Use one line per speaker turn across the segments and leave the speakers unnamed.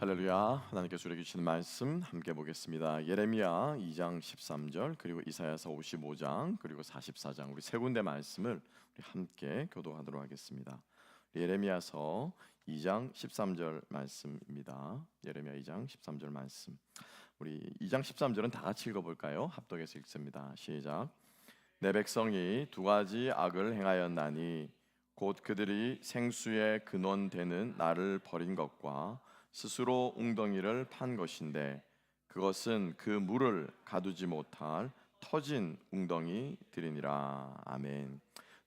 할렐루야. 우리에게 주시는 말씀 함께 보겠습니다. 예레미야 2장 13절 그리고 이사야서 55장 그리고 44장. 우리 세 군데 말씀을 우리 함께 교도하도록 하겠습니다. 예레미야서 2장 13절 말씀입니다. 예레미야 2장 13절 말씀. 우리 2장 13절은 다 같이 읽어볼까요? 합독해서 읽습니다. 시작. 내 백성이 두 가지 악을 행하였나니 곧 그들이 생수의 근원 되는 나를 버린 것과 스스로 웅덩이를 판 것인데 그것은 그 물을 가두지 못할 터진 웅덩이들이니라 아멘.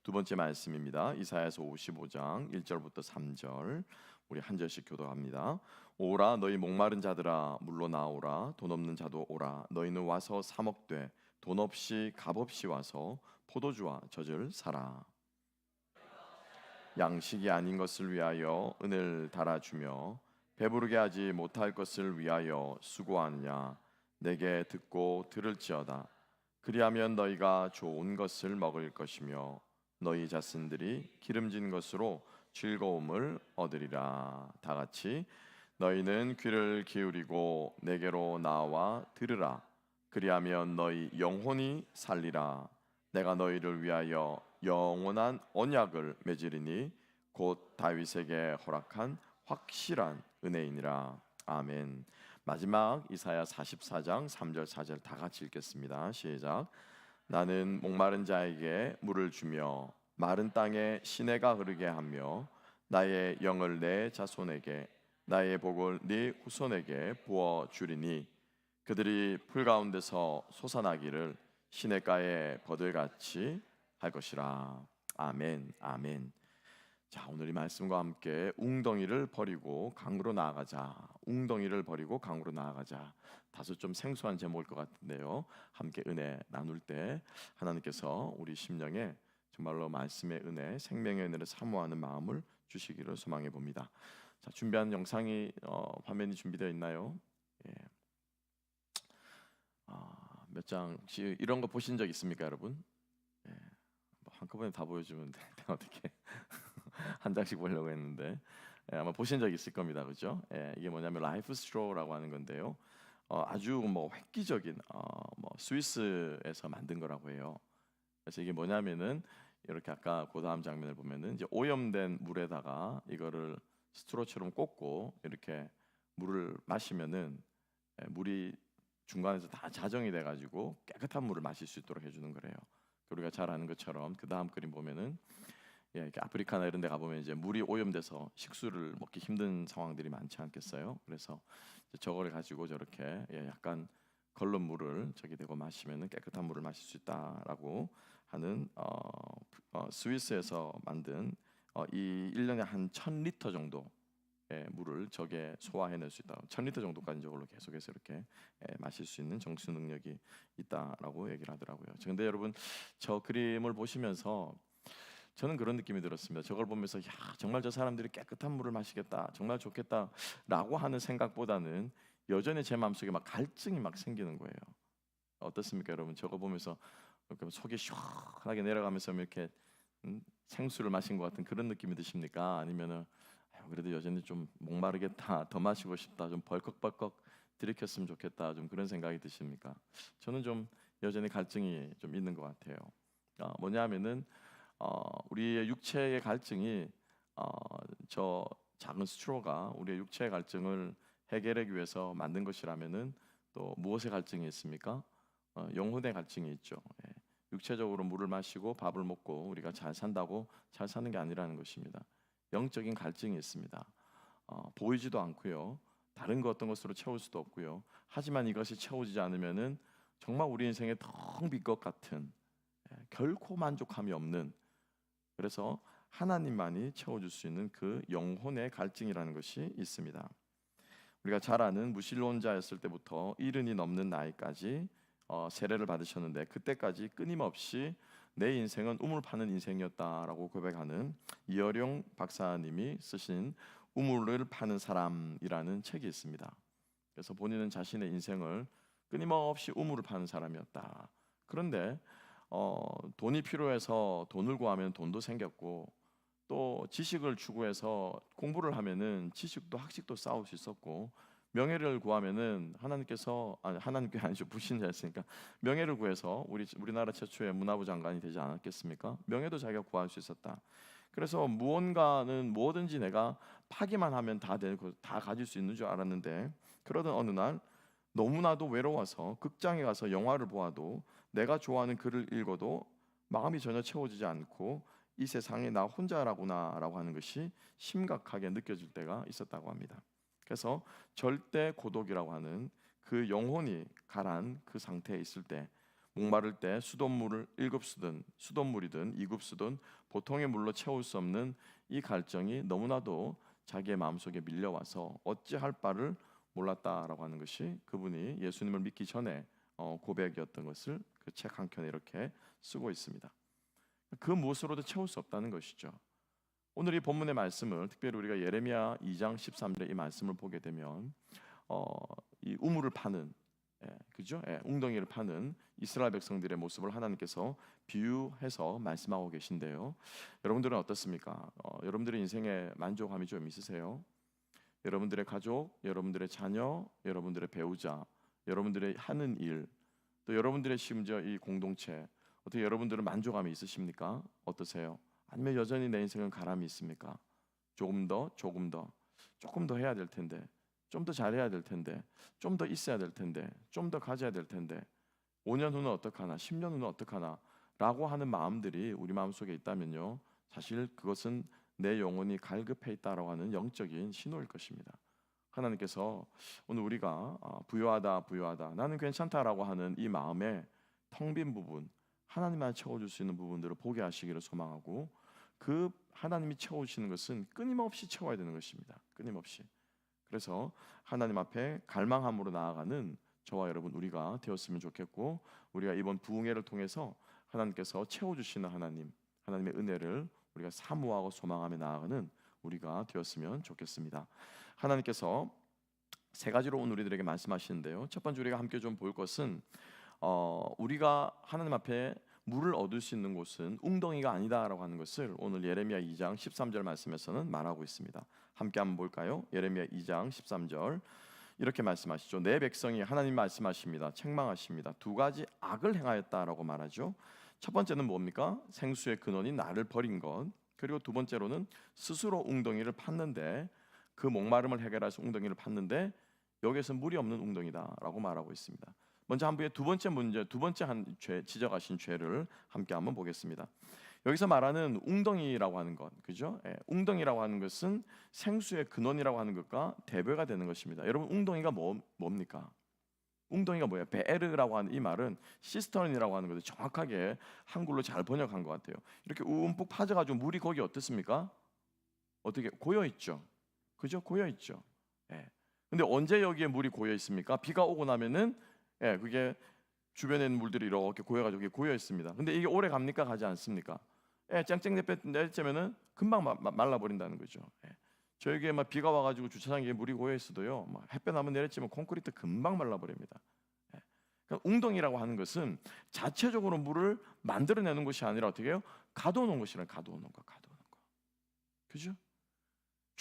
두 번째 말씀입니다. 이사야서 55장 1절부터 3절 우리 한 절씩 교도합니다. 오라 너희 목마른 자들아 물로 나오라 돈 없는 자도 오라 너희는 와서 사 먹되 돈 없이 값 없이 와서 포도주와 젖을 사라. 양식이 아닌 것을 위하여 은을 달아주며 배부르게 하지 못할 것을 위하여 수고하느냐? 내게 듣고 들을지어다. 그리하면 너희가 좋은 것을 먹을 것이며 너희 자신들이 기름진 것으로 즐거움을 얻으리라. 다 같이 너희는 귀를 기울이고 내게로 나와 들으라. 그리하면 너희 영혼이 살리라. 내가 너희를 위하여 영원한 언약을 맺으리니 곧 다윗에게 허락한 확실한 은혜이니라. 아멘. 마지막 이사야 44장 3절 4절 다 같이 읽겠습니다. 시작. 나는 목마른 자에게 물을 주며 마른 땅에 시내가 흐르게 하며 나의 영을 내 자손에게 나의 복을 네 후손에게 부어 주리니 그들이 풀 가운데서 솟아나기를 시냇가에 버들같이 할 것이라. 아멘. 아멘. 자, 오늘 이 말씀과 함께 웅덩이를 버리고 강으로 나아가자. 웅덩이를 버리고 강으로 나아가자. 다소 좀 생소한 제목일 것 같은데요. 함께 은혜 나눌 때 하나님께서 우리 심령에 정말로 말씀의 은혜, 생명의 은혜를 사모하는 마음을 주시기를 소망해 봅니다. 자, 준비한 영상이 어, 화면이 준비되어 있나요? 예. 아, 몇장 혹시 이런 거 보신 적 있습니까, 여러분? 예. 뭐 한꺼번에 다 보여주면 어떻게? 한 장씩 보려고 했는데 예, 아마 보신 적 있을 겁니다, 그렇죠? 예, 이게 뭐냐면 라이프 스트로라고 하는 건데요. 어, 아주 뭐 획기적인 어, 뭐 스위스에서 만든 거라고 해요. 그래서 이게 뭐냐면은 이렇게 아까 그 다음 장면을 보면은 이제 오염된 물에다가 이거를 스트로처럼 꽂고 이렇게 물을 마시면은 예, 물이 중간에서 다 자정이 돼가지고 깨끗한 물을 마실 수 있도록 해주는 거래요. 우리가 잘 아는 것처럼 그 다음 그림 보면은 예, 이렇게 아프리카나 이런 데 가보면 이제 물이 오염돼서 식수를 먹기 힘든 상황들이 많지 않겠어요? 그래서 저거를 가지고 저렇게 예, 약간 걸른 물을 저기 대고 마시면 깨끗한 물을 마실 수 있다라고 하는 어, 어, 스위스에서 만든 어, 이 1년에 한 1000리터 정도 의 물을 저게 소화해낼 수 있다. 1000리터 정도까지 저걸로 계속해서 이렇게 예, 마실 수 있는 정수 능력이 있다라고 얘기를 하더라고요. 그런데 여러분 저 그림을 보시면서 저는 그런 느낌이 들었습니다. 저걸 보면서 야 정말 저 사람들이 깨끗한 물을 마시겠다, 정말 좋겠다라고 하는 생각보다는 여전히 제 마음속에 막 갈증이 막 생기는 거예요. 어떻습니까, 여러분? 저거 보면서 속이 시원하게 내려가면서 이렇게 음, 생수를 마신 것 같은 그런 느낌이 드십니까? 아니면은 그래도 여전히 좀 목마르겠다, 더 마시고 싶다, 좀 벌컥벌컥 들이켰으면 좋겠다, 좀 그런 생각이 드십니까? 저는 좀 여전히 갈증이 좀 있는 것 같아요. 어, 뭐냐면은 어, 우리의 육체의 갈증이 어, 저 작은 스트로가 우리의 육체의 갈증을 해결하기 위해서 만든 것이라면은 또 무엇의 갈증이 있습니까? 어, 영혼의 갈증이 있죠. 예. 육체적으로 물을 마시고 밥을 먹고 우리가 잘 산다고 잘 사는 게 아니라는 것입니다. 영적인 갈증이 있습니다. 어, 보이지도 않고요. 다른 것 어떤 것으로 채울 수도 없고요. 하지만 이것이 채워지지 않으면은 정말 우리 인생에 텅 빈 것 같은 예, 결코 만족함이 없는 그래서 하나님만이 채워줄 수 있는 그 영혼의 갈증이라는 것이 있습니다. 우리가 잘 아는 무신론자였을 때부터 이른이 넘는 나이까지 어, 세례를 받으셨는데 그때까지 끊임없이 내 인생은 우물 파는 인생이었다라고 고백하는 이어룡 박사님이 쓰신 우물을 파는 사람이라는 책이 있습니다. 그래서 본인은 자신의 인생을 끊임없이 우물을 파는 사람이었다. 그런데 어, 돈이 필요해서 돈을 구하면 돈도 생겼고 또 지식을 추구해서 공부를 하면은 지식도 학식도 쌓을 수 있었고 명예를 구하면은 하나님께서 아니 하나님께 아니죠 불신자였으니까 명예를 구해서 우리 우리나라 최초의 문화부 장관이 되지 않았겠습니까? 명예도 자기가 구할 수 있었다. 그래서 무언가는 뭐든지 내가 파기만 하면 다 되고 다 가질 수 있는 줄 알았는데 그러던 어느 날 너무나도 외로워서 극장에 가서 영화를 보아도 내가 좋아하는 글을 읽어도 마음이 전혀 채워지지 않고 이 세상에 나 혼자라구나라고 하는 것이 심각하게 느껴질 때가 있었다고 합니다. 그래서 절대 고독이라고 하는 그 영혼이 가란 그 상태에 있을 때 목마를 때 수돗물을 1급수든 수돗물이든 2급수든 보통의 물로 채울 수 없는 이 갈증이 너무나도 자기의 마음속에 밀려와서 어찌할 바를 몰랐다라고 하는 것이 그분이 예수님을 믿기 전에 어, 고백이었던 것을 그 책 한 켠에 이렇게 쓰고 있습니다. 그 무엇으로도 채울 수 없다는 것이죠. 오늘 이 본문의 말씀을 특별히 우리가 예레미야 2장 13절의 이 말씀을 보게 되면 어, 이 우물을 파는 예, 그죠? 예, 웅덩이를 파는 이스라엘 백성들의 모습을 하나님께서 비유해서 말씀하고 계신데요. 여러분들은 어떻습니까? 어, 여러분들의 인생에 만족함이 좀 있으세요? 여러분들의 가족, 여러분들의 자녀, 여러분들의 배우자, 여러분들의 하는 일, 또 여러분들의 심지어 이 공동체 어떻게 여러분들은 만족감이 있으십니까? 어떠세요? 아니면 여전히 내 인생은 가람이 있습니까? 조금 더, 조금 더, 조금 더 해야 될 텐데, 좀 더 잘해야 될 텐데, 좀 더 있어야 될 텐데, 좀 더 가져야 될 텐데, 5년 후는 어떡하나, 10년 후는 어떡하나, 라고 하는 마음들이 우리 마음 속에 있다면요, 사실 그것은 내 영혼이 갈급해 있다라고 하는 영적인 신호일 것입니다. 하나님께서 오늘 우리가 아, 부유하다, 부유하다, 나는 괜찮다라고 하는 이 마음에 텅 빈 부분, 하나님만 채워줄 수 있는 부분들을 보게 하시기를 소망하고 그 하나님이 채워주시는 것은 끊임없이 채워야 되는 것입니다. 끊임없이. 그래서 하나님 앞에 갈망함으로 나아가는 저와 여러분 우리가 되었으면 좋겠고 우리가 이번 부흥회를 통해서 하나님께서 채워주시는 하나님, 하나님의 은혜를 우리가 사모하고 소망하며 나아가는 우리가 되었으면 좋겠습니다. 하나님께서 세 가지로 오늘 우리들에게 말씀하시는데요. 첫 번째 우리가 함께 좀 볼 것은 어, 우리가 하나님 앞에 물을 얻을 수 있는 곳은 웅덩이가 아니다라고 하는 것을 오늘 예레미야 2장 13절 말씀에서는 말하고 있습니다. 함께 한번 볼까요? 예레미야 2장 13절 이렇게 말씀하시죠. 내 백성이 하나님 말씀하십니다. 책망하십니다. 두 가지 악을 행하였다라고 말하죠. 첫 번째는 뭡니까? 생수의 근원이 나를 버린 것. 그리고 두 번째로는 스스로 웅덩이를 팠는데 그 목마름을 해결해서 웅덩이를 팠는데 여기에서 물이 없는 웅덩이다라고 말하고 있습니다. 먼저 한 분의 두 번째 문제, 두 번째 한 죄, 지적하신 죄를 함께 한번 보겠습니다. 여기서 말하는 웅덩이라고 하는 것, 그죠? 예, 웅덩이라고 하는 것은 생수의 근원이라고 하는 것과 대별가 되는 것입니다. 여러분 웅덩이가 뭐, 뭡니까? 웅덩이가 뭐예요? 베르라고 하는 이 말은 시스터인이라고 하는 것을 정확하게 한글로 잘 번역한 것 같아요. 이렇게 움푹 파져가지고 물이 거기 어떻습니까? 어떻게 고여 있죠? 그죠? 고여 있죠. 예. 근데 언제 여기에 물이 고여 있습니까? 비가 오고 나면은 예, 그게 주변에 있는 물들이 이렇게 고여가지고 고여 있습니다. 근데 이게 오래 갑니까? 가지 않습니까? 예, 짱짱 내리면은 금방 마, 말라 버린다는 거죠. 예. 저에게 막 비가 와가지고 주차장에 물이 고여 있어도요, 막 햇볕 한번 내렸지만 콘크리트 금방 말라 버립니다. 예. 그러니까 웅덩이라고 하는 것은 자체적으로 물을 만들어내는 것이 아니라 어떻게 해요? 가둬놓은 것이라 가둬놓은 거, 가둬놓은 거. 그죠?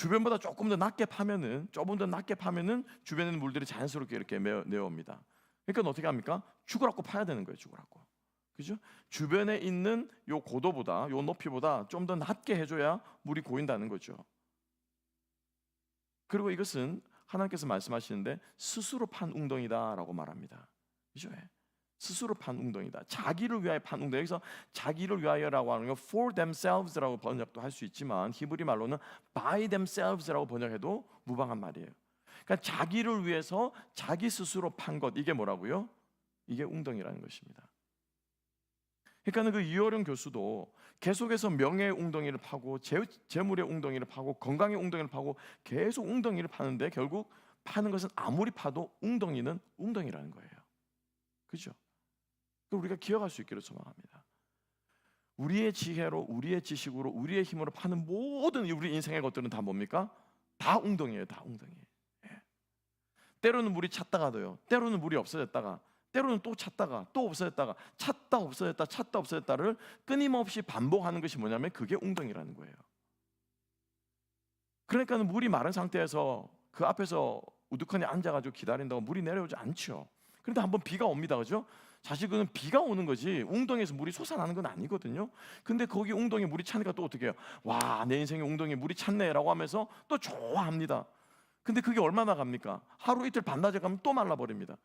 주변보다 조금 더 낮게 파면은 조금 더 낮게 파면은 주변에 물들이 자연스럽게 이렇게 내어옵니다. 그러니까 어떻게 합니까? 죽으라고 파야 되는 거예요. 죽으라고. 그죠? 주변에 있는 요 고도보다 요 높이보다 좀 더 낮게 해줘야 물이 고인다는 거죠. 그리고 이것은 하나님께서 말씀하시는데 스스로 판 웅덩이다라고 말합니다. 그죠? 예. 스스로 판 웅덩이다. 자기를 위하여 판 웅덩이. 여기서 자기를 위하여라고 하는 거 for themselves라고 번역도 할 수 있지만 히브리 말로는 by themselves라고 번역해도 무방한 말이에요. 그러니까 자기를 위해서 자기 스스로 판 것 이게 뭐라고요? 이게 웅덩이라는 것입니다. 그러니까는 그 이어령 교수도 계속해서 명예의 웅덩이를 파고 재, 재물의 웅덩이를 파고 건강의 웅덩이를 파고 계속 웅덩이를 파는데 결국 파는 것은 아무리 파도 웅덩이는 웅덩이라는 거예요. 그죠? 우리가 기억할 수 있기를 소망합니다. 우리의 지혜로, 우리의 지식으로, 우리의 힘으로 파는 모든 우리 인생의 것들은 다 뭡니까? 다 웅덩이에요. 다 웅덩이에요. 예. 때로는 물이 찼다가도요. 때로는 물이 없어졌다가 때로는 또 찾다가 또 없어졌다가 찾다 없어졌다 찾다 없어졌다를 끊임없이 반복하는 것이 뭐냐면 그게 웅덩이라는 거예요. 그러니까 물이 마른 상태에서 그 앞에서 우두커니 앉아가지고 기다린다고 물이 내려오지 않죠. 그런데 한번 비가 옵니다, 그죠? 사실 그는 비가 오는 거지 웅덩이에서 물이 솟아나는 건 아니거든요. 근데 거기 웅덩이에 물이 차니까 또 어떻게 해요? 와, 내 인생에 웅덩이에 물이 찼네라고 하면서 또 좋아합니다. 근데 그게 얼마나 갑니까? 하루 이틀 반나절 가면 또 말라버립니다.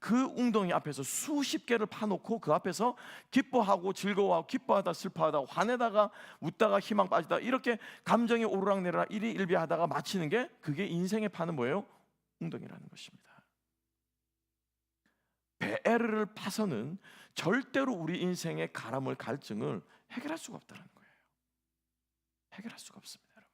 그 웅덩이 앞에서 수십 개를 파놓고 그 앞에서 기뻐하고 즐거워하고 기뻐하다 슬퍼하다 화내다가 웃다가 희망 빠지다 이렇게 감정이 오르락내리락 일희일비하다가 마치는 게 그게 인생의 파는 뭐예요? 웅덩이라는 것입니다. 베에르를 파서는 절대로 우리 인생의 가람을 갈증을 해결할 수가 없다는 거예요. 해결할 수가 없습니다, 여러분.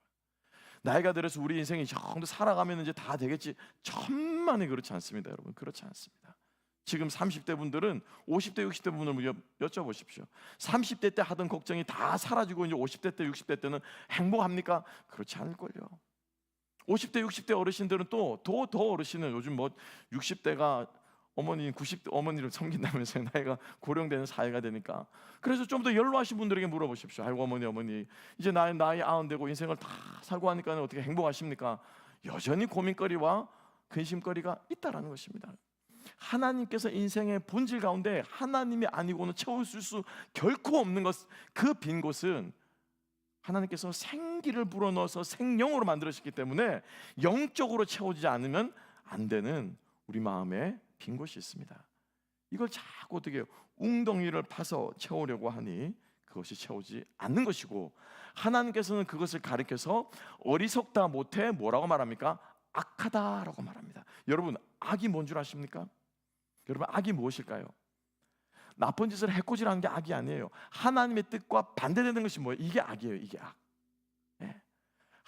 나이가 들어서 우리 인생이 정도 살아가면 이제 다 되겠지. 천만에 그렇지 않습니다, 여러분. 그렇지 않습니다. 지금 30대 분들은 50대, 60대 분을 여, 여쭤보십시오. 30대 때 하던 걱정이 다 사라지고 이제 50대 때, 60대 때는 행복합니까? 그렇지 않을걸요. 50대, 60대 어르신들은 또 더더 어르신은 요즘 뭐 60대가 어머니 90대 어머니를 섬긴다면서 나이가 고령되는 사회가 되니까 그래서 좀 더 연로하신 분들에게 물어보십시오. 아이고 어머니 어머니 이제 나이 나이 아흔 되고 인생을 다 살고 하니까 어떻게 행복하십니까? 여전히 고민거리와 근심거리가 있다라는 것입니다. 하나님께서 인생의 본질 가운데 하나님이 아니고는 채우실 수 결코 없는 것 그 빈 곳은 하나님께서 생기를 불어넣어서 생명으로 만들으셨기 때문에 영적으로 채워지지 않으면 안 되는 우리 마음에 빈 곳이 있습니다. 이걸 자꾸 어떻게? 웅덩이를 파서 채우려고 하니 그것이 채우지 않는 것이고 하나님께서는 그것을 가리켜서 어리석다 못해 뭐라고 말합니까? 악하다라고 말합니다. 여러분 악이 뭔 줄 아십니까? 여러분 악이 무엇일까요? 나쁜 짓을 해코지라는 게 악이 아니에요. 하나님의 뜻과 반대되는 것이 뭐예요? 이게 악이에요. 이게 악.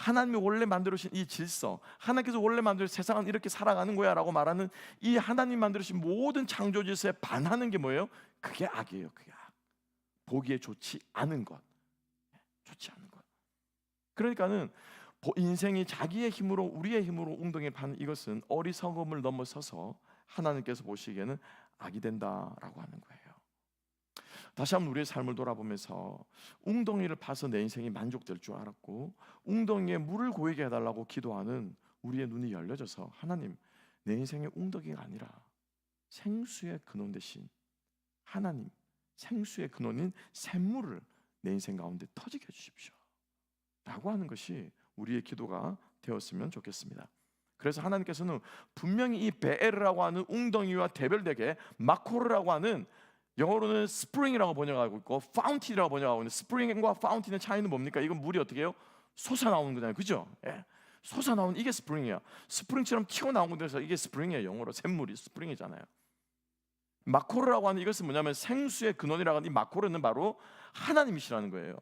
예. 하나님이 원래 만들으신 이 질서, 하나님께서 원래 만들 세상은 이렇게 살아가는 거야 라고 말하는 이 하나님 만들으신 모든 창조 질서에 반하는 게 뭐예요? 그게 악이에요. 그게 악. 보기에 좋지 않은 것, 예, 좋지 않은 것. 그러니까는 보- 인생이 자기의 힘으로 우리의 힘으로 웅덩이에 파는 이것은 어리석음을 넘어서서 하나님께서 보시기에는 악이 된다라고 하는 거예요. 다시 한번 우리의 삶을 돌아보면서 웅덩이를 파서 내 인생이 만족될 줄 알았고 웅덩이에 물을 고이게 해달라고 기도하는 우리의 눈이 열려져서 하나님 내 인생의 웅덩이가 아니라 생수의 근원 대신 하나님 생수의 근원인 샘물을 내 인생 가운데 터지게 해주십시오. 라고 하는 것이 우리의 기도가 되었으면 좋겠습니다. 그래서 하나님께서는 분명히 이 베에르라고 하는 웅덩이와 대별되게 마코르라고 하는 영어로는 스프링이라고 번역하고 있고 파운틴이라고 번역하고 있는데 스프링과 파운틴의 차이는 뭡니까? 이건 물이 어떻게 해요? 솟아 나오는 거잖아요. 그죠? 예. 솟아 나오는 이게 스프링이야. 스프링처럼 튀어나온 데서 이게 스프링이에요. 영어로 샘물이 스프링이잖아요. 마코르라고 하는 이것은 뭐냐면 생수의 근원이라고 하는 이 마코르는 바로 하나님이시라는 거예요.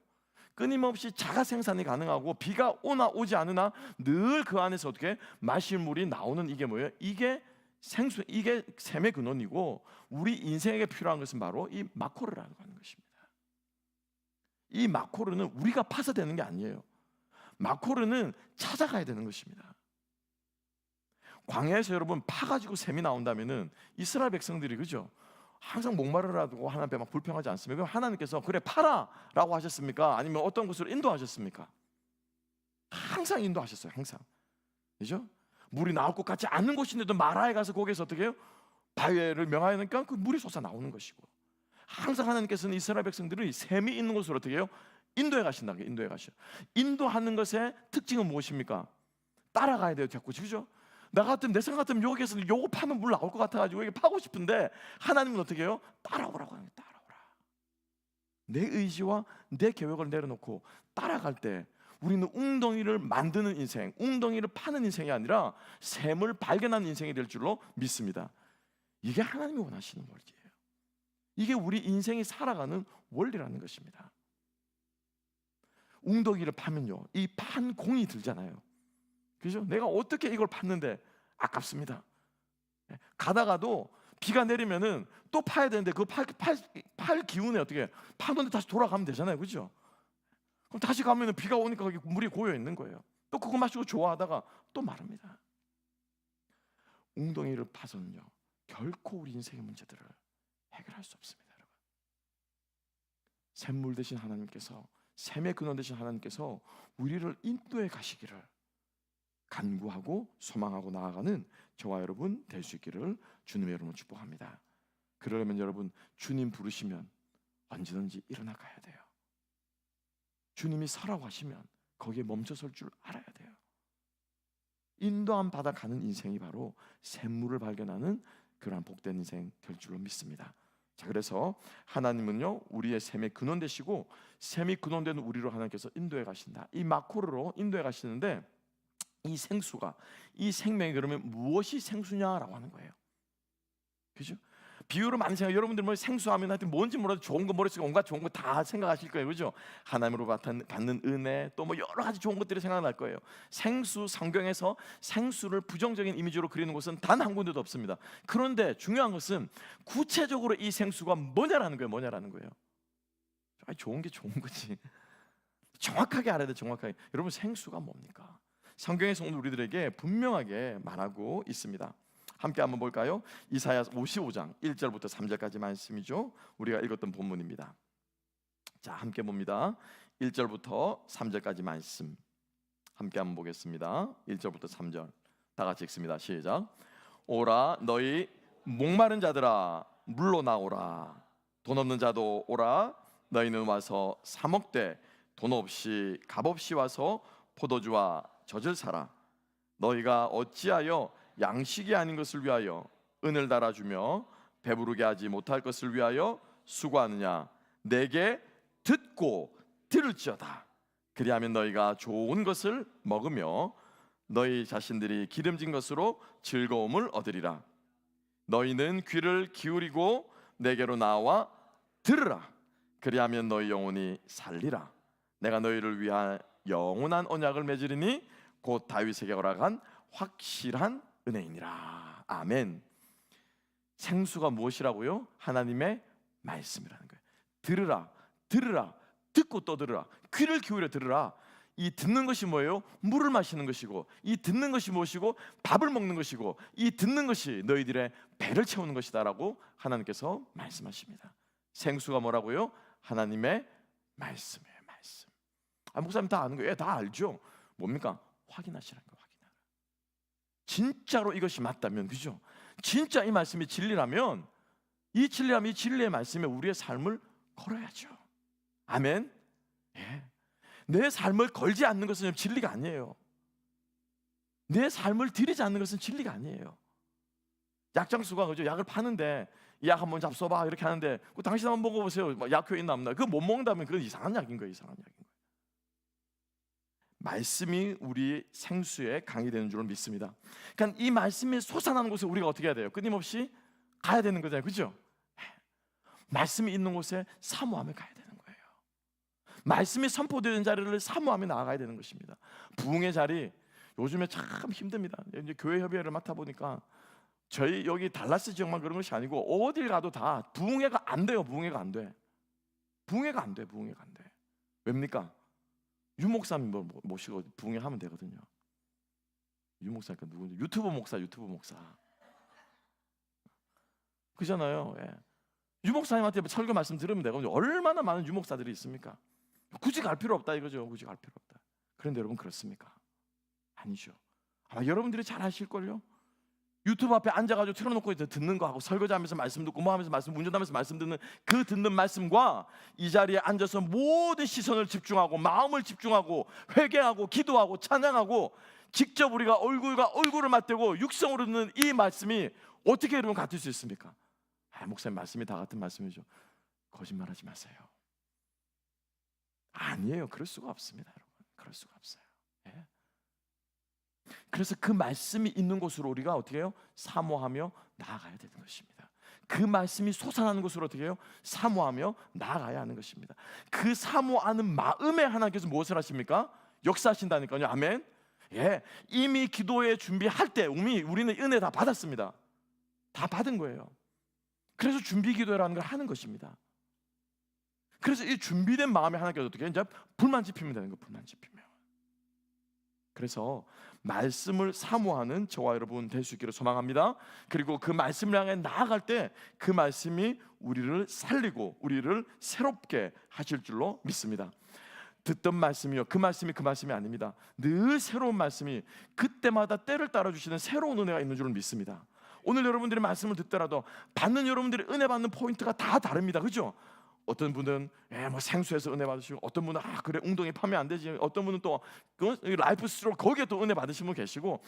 끊임없이 자가 생산이 가능하고 비가 오나 오지 않으나 늘 그 안에서 어떻게 마실 물이 나오는 이게 뭐예요? 이게 생수 이게 샘의 근원이고 우리 인생에게 필요한 것은 바로 이 마코르라고 하는 것입니다. 이 마코르는 우리가 파서 되는 게 아니에요. 마코르는 찾아가야 되는 것입니다. 광야에서 여러분 파가지고 샘이 나온다면은 이스라엘 백성들이 그죠? 항상 목마르라고 하나님 막 불평하지 않습니까? 하나님께서 그래 파라라고 하셨습니까? 아니면 어떤 곳으로 인도하셨습니까? 항상 인도하셨어요. 항상. 그죠? 물이 나올 것 같지 않은 곳인데도 마라에 가서 거기서 어떻게 해요? 바위를 명하니까 그 물이 솟아 나오는 것이고 항상 하나님께서는 이스라엘 백성들이 샘이 있는 곳으로 어떻게 해요? 인도에 가신다는 거예요. 인도에 가셔. 인도하는 것의 특징은 무엇입니까? 따라가야 돼요. 자꾸 그죠? 나 같으면 내 생각 같으면 여기에서 요거 파면 물 나올 것 같아 가지고 여기 파고 싶은데 하나님은 어떻게 해요? 따라오라고 하는 거예요. 따라오라. 내 의지와 내 계획을 내려놓고 따라갈 때 우리는 웅덩이를 만드는 인생, 웅덩이를 파는 인생이 아니라 샘을 발견하는 인생이 될 줄로 믿습니다. 이게 하나님이 원하시는 원리예요. 이게 우리 인생이 살아가는 원리라는 것입니다. 웅덩이를 파면요, 이 판 공이 들잖아요. 그죠? 내가 어떻게 이걸 팠는데 아깝습니다. 예, 가다가도 비가 내리면은 또 파야 되는데 그 팔 팔 팔 기운에 어떻게 파는데 다시 돌아가면 되잖아요, 그죠? 그럼 다시 가면은 비가 오니까 거기 물이 고여 있는 거예요. 또 그거 마시고 좋아하다가 또 마릅니다. 웅덩이를 파서는요 결코 우리 인생의 문제들을 해결할 수 없습니다, 여러분. 샘물 대신 하나님께서 샘의 근원 대신 하나님께서 우리를 인도에 가시기를 간구하고 소망하고 나아가는 저와 여러분 될 수 있기를 주님의 여러분 축복합니다. 그러려면 여러분 주님 부르시면 언제든지 일어나 가야 돼요. 주님이 서라고 하시면 거기에 멈춰 설 줄 알아야 돼요. 인도함 받아 가는 인생이 바로 샘물을 발견하는 그러한 복된 인생 될 줄로 믿습니다. 자 그래서 하나님은요 우리의 샘의 근원 되시고 샘이 근원되는 우리로 하나님께서 인도해 가신다. 이 마코르로 인도해 가시는데 이 생수가 이 생명이 그러면 무엇이 생수냐라고 하는 거예요. 그죠? 비유로 많이 생각. 여러분들 뭐 생수하면 하여튼 뭔지 몰라도 좋은 거 머릿속에 온갖 좋은 거 다 생각하실 거예요, 그죠? 하나님으로 받는, 은혜 또 뭐 여러 가지 좋은 것들이 생각날 거예요. 생수 성경에서 생수를 부정적인 이미지로 그리는 곳은 단 한 군데도 없습니다. 그런데 중요한 것은 구체적으로 이 생수가 뭐냐라는 거예요, 뭐냐라는 거예요. 아니, 좋은 게 좋은 거지. 정확하게 알아야 돼, 정확하게. 여러분 생수가 뭡니까? 성경에서 오늘 우리들에게 분명하게 말하고 있습니다. 함께 한번 볼까요? 이사야 55장 1절부터 3절까지 말씀이죠. 우리가 읽었던 본문입니다. 자, 함께 봅니다. 1절부터 3절까지 말씀. 함께 한번 보겠습니다. 1절부터 3절. 다 같이 읽습니다. 시작. 오라 너희 목마른 자들아 물로 나오라. 돈 없는 자도 오라. 너희는 와서 사 먹되 돈 없이 값 없이 와서 포도주와 젖을 사라. 너희가 어찌하여 양식이 아닌 것을 위하여 은을 달아주며 배부르게 하지 못할 것을 위하여 수고하느냐? 내게 듣고 들을지어다. 그리하면 너희가 좋은 것을 먹으며 너희 자신들이 기름진 것으로 즐거움을 얻으리라. 너희는 귀를 기울이고 내게로 나와 들으라. 그리하면 너희 영혼이 살리라. 내가 너희를 위한 영원한 언약을 맺으리니 곧 다윗에게 허락한 확실한 은혜이니라. 아멘. 생수가 무엇이라고요? 하나님의 말씀이라는 거예요. 들으라, 들으라, 듣고 또 들으라. 귀를 기울여 들으라. 이 듣는 것이 뭐예요? 물을 마시는 것이고, 이 듣는 것이 무엇이고, 밥을 먹는 것이고, 이 듣는 것이 너희들의 배를 채우는 것이다라고 하나님께서 말씀하십니다. 생수가 뭐라고요? 하나님의 말씀이에요. 말씀. 아, 목사님 다 아는 거예요? 예, 다 알죠. 뭡니까? 확인하라. 진짜로 이것이 맞다면 그죠? 진짜 이 말씀이 진리라면 이 진리라면 이 진리의 말씀에 우리의 삶을 걸어야죠. 아멘. 예. 내 삶을 걸지 않는 것은 진리가 아니에요. 내 삶을 들이지 않는 것은 진리가 아니에요. 약장수가 그죠? 약을 파는데 이약 한번 잡숴봐 이렇게 하는데 그 당신 한번 먹어보세요. 뭐 약효 있나 없나? 그거 못 먹는다면 그건 이상한 약인 거예요. 이상한 약인 거예요. 말씀이 우리 생수에 강이 되는 줄을 믿습니다. 그러니까 이 말씀이 솟아나는 곳에 우리가 어떻게 해야 돼요? 끊임없이 가야 되는 거잖아요. 그죠? 말씀이 있는 곳에 사모하며 가야 되는 거예요. 말씀이 선포되는 자리를 사모하며 나아가야 되는 것입니다. 부흥의 자리 요즘에 참 힘듭니다. 이제 교회 협의회를 맡아 보니까 저희 여기 달라스 지역만 그런 것이 아니고 어딜 가도 다 부흥회가 안 돼요. 부흥회가 안 돼. 부흥회가 안 돼. 부흥회가 안 돼. 왜입니까? 유목사님 뭐 모시고 부흥회 하면 되거든요. 유목사니까 누구지? 유튜브 목사, 유튜브 목사. 그잖아요. 예. 유목사님한테 설교 말씀 들으면 되거든요. 얼마나 많은 유목사들이 있습니까? 굳이 갈 필요 없다 이거죠. 굳이 갈 필요 없다. 그런데 여러분 그렇습니까? 아니죠. 아마 여러분들이 잘 아실 걸요. 유튜브 앞에 앉아가지고 틀어놓고 듣는 거 하고 설거지하면서 말씀 듣고 뭐 하면서 말씀 운전하면서 말씀 듣는 그 듣는 말씀과 이 자리에 앉아서 모든 시선을 집중하고 마음을 집중하고 회개하고 기도하고 찬양하고 직접 우리가 얼굴과 얼굴을 맞대고 육성으로 듣는 이 말씀이 어떻게 여러분 같을 수 있습니까? 아, 목사님 말씀이 다 같은 말씀이죠. 거짓말하지 마세요. 아니에요. 그럴 수가 없습니다, 여러분. 그럴 수가 없어요. 예. 그래서 그 말씀이 있는 곳으로 우리가 어떻게 해요? 사모하며 나아가야 되는 것입니다. 그 말씀이 솟아나는 곳으로 어떻게 해요? 사모하며 나아가야 하는 것입니다. 그 사모하는 마음에 하나님께서 무엇을 하십니까? 역사하신다니까요. 아멘. 예, 이미 기도에 준비할 때 이미 우리는 은혜 다 받았습니다. 다 받은 거예요. 그래서 준비 기도라는 걸 하는 것입니다. 그래서 이 준비된 마음에 하나님께서 어떻게 이제 불만 지피면 되는 거 불만 지피면. 그래서 말씀을 사모하는 저와 여러분 될 수 있기를 소망합니다. 그리고 그 말씀을 향해 나아갈 때 그 말씀이 우리를 살리고 우리를 새롭게 하실 줄로 믿습니다. 듣던 말씀이요 그 말씀이 그 말씀이 아닙니다. 늘 새로운 말씀이 그때마다 때를 따라 주시는 새로운 은혜가 있는 줄을 믿습니다. 오늘 여러분들이 말씀을 듣더라도 받는 여러분들이 은혜 받는 포인트가 다 다릅니다. 그죠? 어떤 분은 예, 뭐 생수에서 은혜 받으시고 어떤 분은 아 그래 웅덩이 파면 안 되지 어떤 분은 또그 라이프 스로 거기에 또 은혜 받으신 분 계시고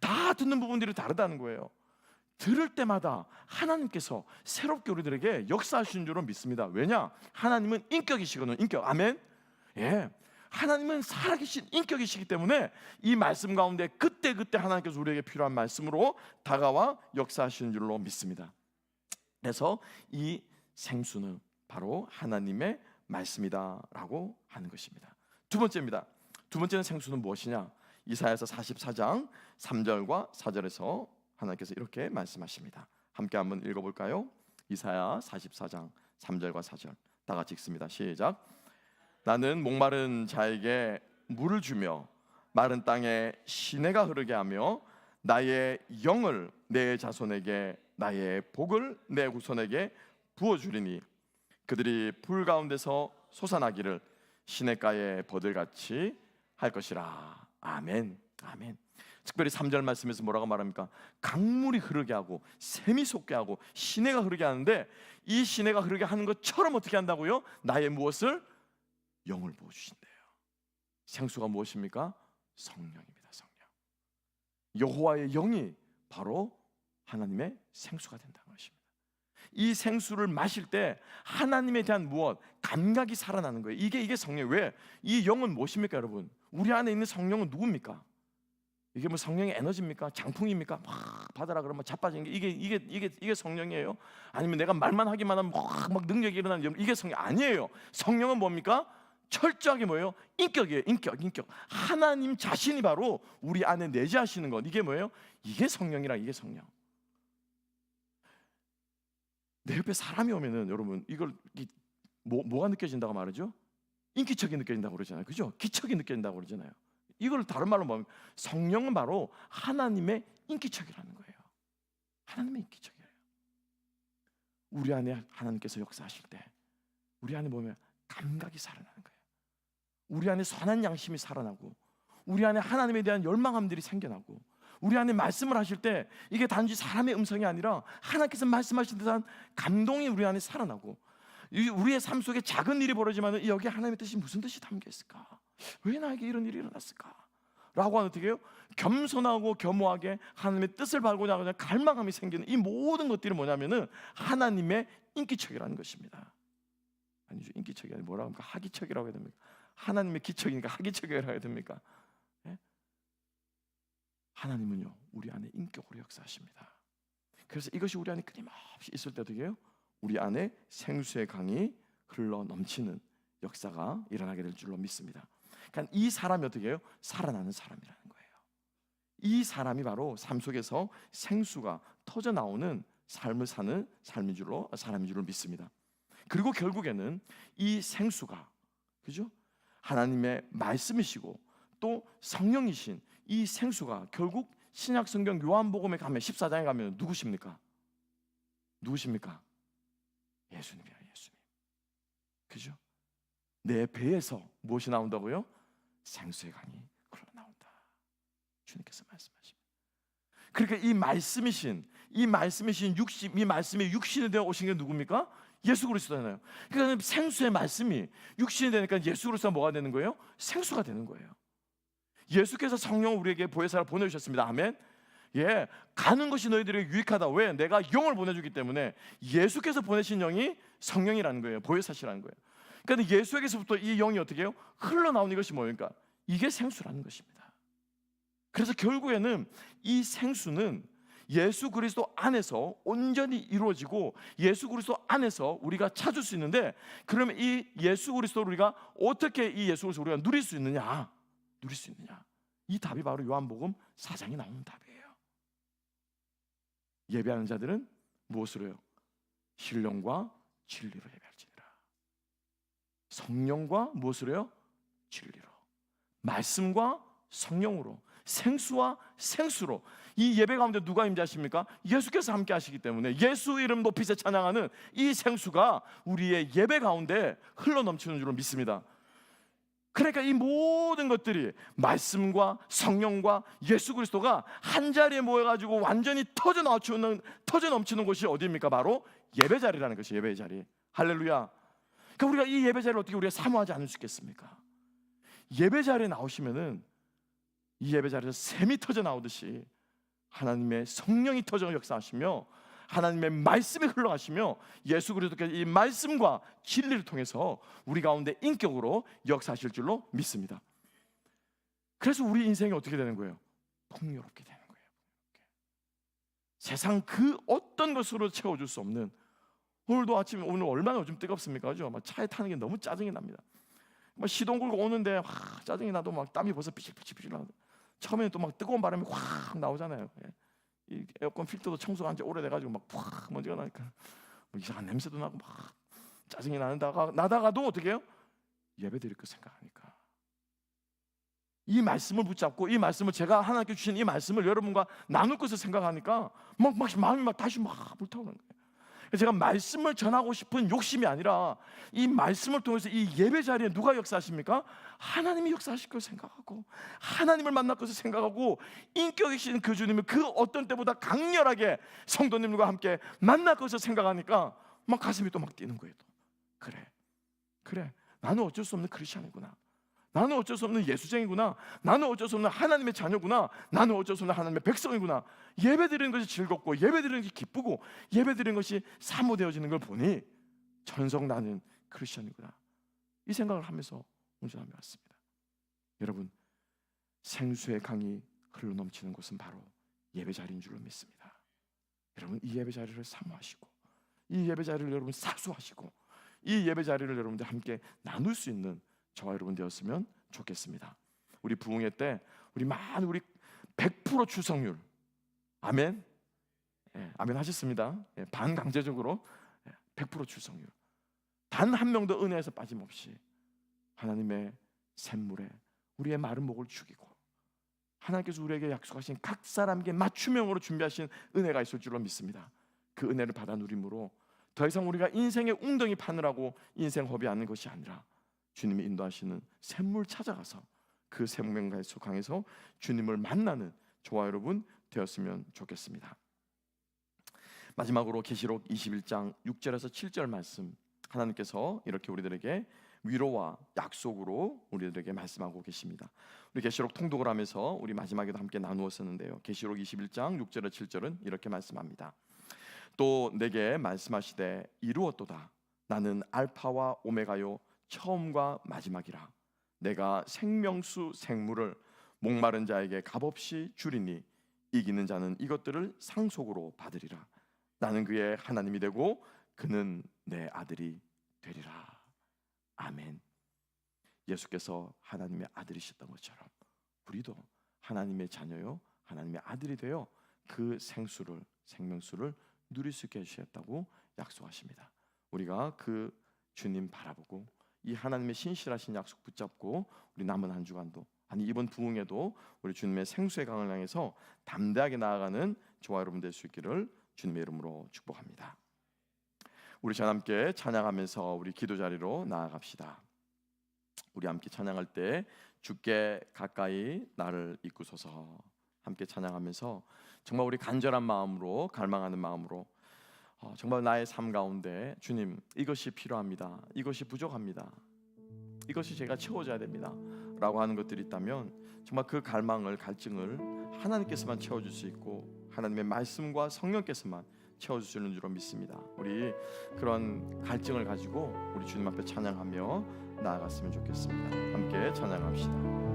다 듣는 부분들이 다르다는 거예요. 들을 때마다 하나님께서 새롭게 우리들에게 역사하시는 줄로 믿습니다. 왜냐? 하나님은 인격이시거든요. 인격. 아멘. 예. 하나님은 살아계신 인격이시기 때문에 이 말씀 가운데 그때 그때 하나님께서 우리에게 필요한 말씀으로 다가와 역사하시는 줄로 믿습니다. 그래서 이 생수는 바로 하나님의 말씀이다라고 하는 것입니다. 두 번째입니다. 두 번째는 생수는 무엇이냐? 이사야서 44장 3절과 4절에서 하나님께서 이렇게 말씀하십니다. 함께 한번 읽어 볼까요? 이사야 44장 3절과 4절 다 같이 읽습니다. 시작. 나는 목마른 자에게 물을 주며 마른 땅에 시내가 흐르게 하며 나의 영을 내 자손에게 나의 복을 내 후손에게 부어 주리니 그들이 불 가운데서 솟아나기를 시냇가의 버들같이 할 것이라. 아멘. 아멘. 특별히 3절 말씀에서 뭐라고 말합니까? 강물이 흐르게 하고 샘이 솟게 하고 시내가 흐르게 하는데 이 시내가 흐르게 하는 것처럼 어떻게 한다고요? 나의 무엇을 영을 부어 주신대요. 생수가 무엇입니까? 성령입니다. 성령. 여호와의 영이 바로 하나님의 생수가 것입니다. 이 생수를 마실 때 하나님에 대한 무엇 감각이 살아나는 거예요. 이게 이게 성령. 왜? 이 영은 무엇입니까, 여러분? 우리 안에 있는 성령은 누굽니까? 이게 뭐 성령의 에너지입니까? 장풍입니까? 막 받아라 그러면 자빠지는 게 이게 이게 이게 이게 성령이에요? 아니면 내가 말만 하기만 하면 막, 막 능력이 일어나는 영- 이게 성령 아니에요. 성령은 뭡니까? 철저하게 뭐예요? 인격이에요. 인격, 인격. 하나님 자신이 바로 우리 안에 내재하시는 것. 이게 뭐예요? 이게 성령이라 이게 성령. 내 옆에 사람이 오면은 여러분 이걸 이, 뭐, 뭐가 느껴진다고 말하죠? 인기척이 느껴진다고 그러잖아요. 그죠? 기척이 느껴진다고 그러잖아요. 이걸 다른 말로 뭐하면 성령은 바로 하나님의 인기척이라는 거예요. 하나님의 인기척이에요. 우리 안에 하나님께서 역사하실 때 우리 안에 보면 감각이 살아나는 거예요. 우리 안에 선한 양심이 살아나고 우리 안에 하나님에 대한 열망함들이 생겨나고 우리 안에 말씀을 하실 때 이게 단지 사람의 음성이 아니라 하나님께서 말씀하신 듯한 감동이 우리 안에 살아나고 이 우리의 삶 속에 작은 일이 벌어지면 여기 하나님의 뜻이 무슨 뜻이 담겨 있을까? 왜 나에게 이런 일이 일어났을까? 라고 하는 어떻게 해요? 겸손하고 겸허하게 하나님의 뜻을 밟고자 하는 갈망함이 생기는 이 모든 것들이 뭐냐면은 하나님의 인기척이라는 것입니다. 아니죠. 인기척이 아니라 뭐라고 합니까? 하기척이라고 해야 됩니까? 하나님의 기척이니까 하기척이라고 해야 됩니까? 예? 하나님은요 우리 안에 인격으로 역사하십니다. 그래서 이것이 우리 안에 끊임없이 있을 때 어떻게 해요? 우리 안에 생수의 강이 흘러 넘치는 역사가 일어나게 될 줄로 믿습니다. 그러니까 이 사람이 어떻게 해요? 살아나는 사람이라는 거예요. 이 사람이 바로 삶 속에서 생수가 터져 나오는 삶을 사는 삶인 줄로 사람인 줄로 믿습니다. 그리고 결국에는 이 생수가 그죠? 하나님의 말씀이시고 또 성령이신 이 생수가 결국 신약 성경 요한복음에 가면 14장에 가면 누구십니까? 누구십니까? 예수님이야, 예수님. 그죠? 내 배에서 무엇이 나온다고요? 생수의 강이 흘러나온다. 주님께서 말씀하십니다. 그러니까 이 말씀이신 이 말씀이신 육신 이 말씀이 육신이 되어 오신 게 누굽니까? 예수 그리스도잖아요. 그러니까 생수의 말씀이 육신이 되니까 예수 그리스도가 뭐가 되는 거예요? 생수가 되는 거예요. 예수께서 성령을 우리에게 보혜사를 보내주셨습니다. 아멘. 예, 가는 것이 너희들에게 유익하다. 왜? 내가 영을 보내주기 때문에 예수께서 보내신 영이 성령이라는 거예요. 보혜사시라는 거예요. 그러니까 예수에게서부터 이 영이 어떻게 해요? 흘러나오는 것이 뭡니까? 이게 생수라는 것입니다. 그래서 결국에는 이 생수는 예수 그리스도 안에서 온전히 이루어지고 예수 그리스도 안에서 우리가 찾을 수 있는데 그러면 이 예수 그리스도를 우리가 어떻게 이 예수 그리스도 우리가 누릴 수 있느냐? 누릴 수 있느냐? 이 답이 바로 요한복음 4장에 나오는 답이에요. 예배하는 자들은 무엇으로 해요? 신령과 진리로 예배할지니라. 성령과 무엇으로 해요? 진리로. 말씀과 성령으로. 생수와 생수로. 이 예배 가운데 누가 임재하십니까? 예수께서 함께 하시기 때문에 예수 이름 높이세 찬양하는 이 생수가 우리의 예배 가운데 흘러 넘치는 줄로 믿습니다. 그러니까 이 모든 것들이 말씀과 성령과 예수 그리스도가 한 자리에 모여가지고 완전히 터져 넘치는 터져 넘치는 곳이 어디입니까? 바로 예배 자리라는 것이 예배 자리. 할렐루야. 그러니까 우리가 이 예배 자리를 어떻게 우리가 사모하지 않을 수 있겠습니까? 예배 자리에 나오시면은 이 예배 자리에서 샘이 터져 나오듯이 하나님의 성령이 터져 역사하시며 하나님의 말씀이 흘러가시며 예수 그리스도께서 이 말씀과 진리를 통해서 우리 가운데 인격으로 역사하실 줄로 믿습니다. 그래서 우리 인생이 어떻게 되는 거예요? 풍요롭게 되는 거예요. 세상 그 어떤 것으로 채워줄 수 없는 오늘도 아침에 오늘 얼마나 요즘 뜨겁습니까? 그죠? 막 차에 타는 게 너무 짜증이 납니다. 막 시동 걸고 오는데 와, 짜증이 나도 막 땀이 벌써 삐질삐질 나고 처음에는 또 막 뜨거운 바람이 확 나오잖아요. 예. 이 에어컨 필터도 청소가 한지 오래돼가지고 막팍 먼지가 나니까 뭐 이상한 냄새도 나고 막 짜증이 나다가 나다가도 어떻게 해요? 예배 드릴 거 생각하니까 이 말씀을 붙잡고 이 말씀을 제가 하나님께 주신 이 말씀을 여러분과 나눌 것을 생각하니까 막, 막 마음이 막 다시 막 불타오르는 거예요. 제가 말씀을 전하고 싶은 욕심이 아니라 이 말씀을 통해서 이 예배 자리에 누가 역사하십니까? 하나님이 역사하실 걸 생각하고 하나님을 만날 것을 생각하고 인격이신 그 주님을 그 어떤 때보다 강렬하게 성도님들과 함께 만날 것을 생각하니까 막 가슴이 또 막 뛰는 거예요. 또. 그래, 그래, 나는 어쩔 수 없는 크리스천이구나. 나는 어쩔 수 없는 예수쟁이구나. 나는 어쩔 수 없는 하나님의 자녀구나. 나는 어쩔 수 없는 하나님의 백성이구나. 예배 드리는 것이 즐겁고 예배 드리는 것이 기쁘고 예배 드리는 것이 사모되어지는 걸 보니 전성 나는 크리스천이구나. 이 생각을 하면서 운전하며 왔습니다. 여러분 생수의 강이 흘러 넘치는 곳은 바로 예배 자리인 줄로 믿습니다. 여러분 이 예배 자리를 사모하시고 이 예배 자리를 여러분 사수하시고 이 예배 자리를 여러분들 함께 나눌 수 있는 저와 여러분 되었으면 좋겠습니다. 우리 부흥회 때 우리 많은 우리 100% 출석률 아멘 예, 아멘 하셨습니다. 예, 반강제적으로 예, 100% 출석률 단 한 명도 은혜에서 빠짐없이 하나님의 샘물에 우리의 마른 목을 죽이고 하나님께서 우리에게 약속하신 각 사람에게 맞춤형으로 준비하신 은혜가 있을 줄로 믿습니다. 그 은혜를 받아 누림으로 더 이상 우리가 인생의 웅덩이 파느라고 인생 허비하는 것이 아니라 주님이 인도하시는 샘물 찾아가서 그 생명가의 강에서 주님을 만나는 저와 여러분 되었으면 좋겠습니다. 마지막으로 계시록 21장 6절에서 7절 말씀 하나님께서 이렇게 우리들에게 위로와 약속으로 우리들에게 말씀하고 계십니다. 우리 계시록 통독을 하면서 우리 마지막에도 함께 나누었었는데요. 계시록 21장 6절에 7절은 이렇게 말씀합니다. 또 내게 말씀하시되 이루었도다. 나는 알파와 오메가요 처음과 마지막이라. 내가 생명수 생물을 목마른 자에게 값없이 주리니 이기는 자는 이것들을 상속으로 받으리라. 나는 그의 하나님이 되고 그는 내 아들이 되리라. 아멘. 예수께서 하나님의 아들이셨던 것처럼 우리도 하나님의 자녀요, 하나님의 아들이 되어 그 생수를 생명수를 누릴 수 있게 해주셨다고 약속하십니다. 우리가 그 주님 바라보고 이 하나님의 신실하신 약속 붙잡고 우리 남은 한 주간도 아니 이번 부흥에도 우리 주님의 생수의 강을 향해서 담대하게 나아가는 저와 여러분 될 수 있기를 주님의 이름으로 축복합니다. 우리 전 함께 찬양하면서 우리 기도 자리로 나아갑시다. 우리 함께 찬양할 때 주께 가까이 나를 이끄소서 함께 찬양하면서 정말 우리 간절한 마음으로 갈망하는 마음으로 어, 정말 나의 삶 가운데 주님 이것이 필요합니다. 이것이 부족합니다. 이것이 제가 채워져야 됩니다. 라고 하는 것들이 있다면 정말 그 갈망을 갈증을 하나님께서만 채워줄 수 있고 하나님의 말씀과 성령께서만 채워주시는 줄로 믿습니다. 우리 그런 갈증을 가지고 우리 주님 앞에 찬양하며 나아갔으면 좋겠습니다. 함께 찬양합시다.